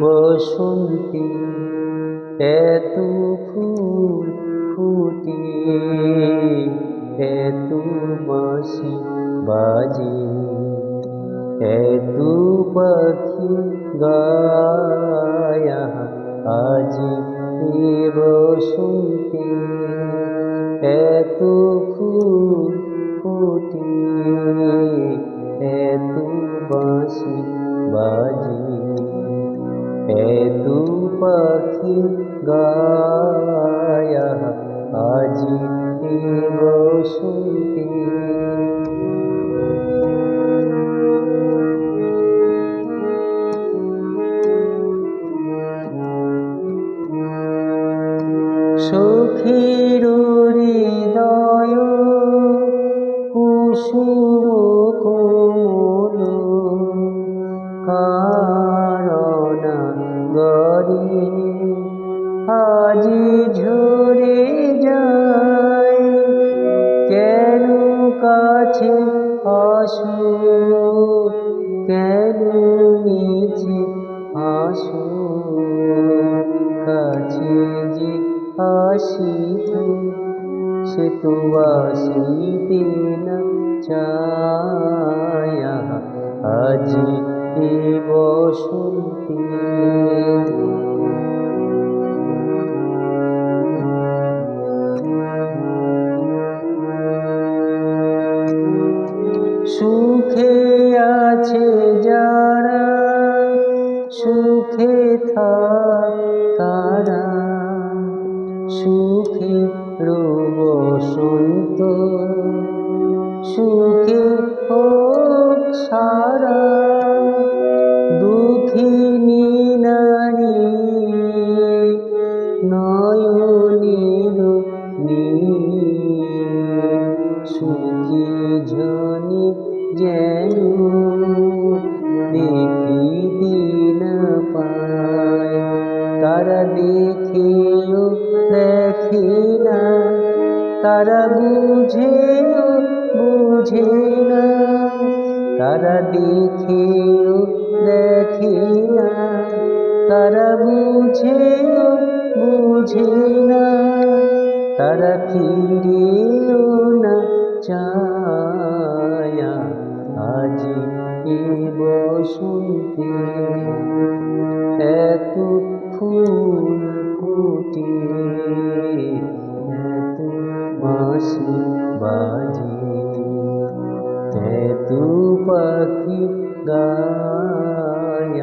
বসন্তে এত ফুল এত পাখি গায়া, আজি এ বসন্তে এত ফুল ফুটে এত বাঁশি বাজে। এত পাখি গায়া, আজি এ আজি ঝরে যায়, কেন কাছে আসো? কেন নিচে আসো? কাছে যে আসিত সে তো আসিতে না চায়া। আজি এ যারা সুখে থাক, তারা সুখে বসন্ত সুখে হোক সারা দুঃখিনী নারী নয়নের সুখী জনে যেন দেখিতে না পায়। তারা দেখেও, দেখে না। তারা বুঝেও, বুঝে না। তারা দেখেও, দেখে না। তারা বুঝেও, বুঝে না। তারা ফিরেও না চায়া। আজি এ শুনতে এত ফুল ফুটে এত বাঁশি বাজে এত পাখি গায়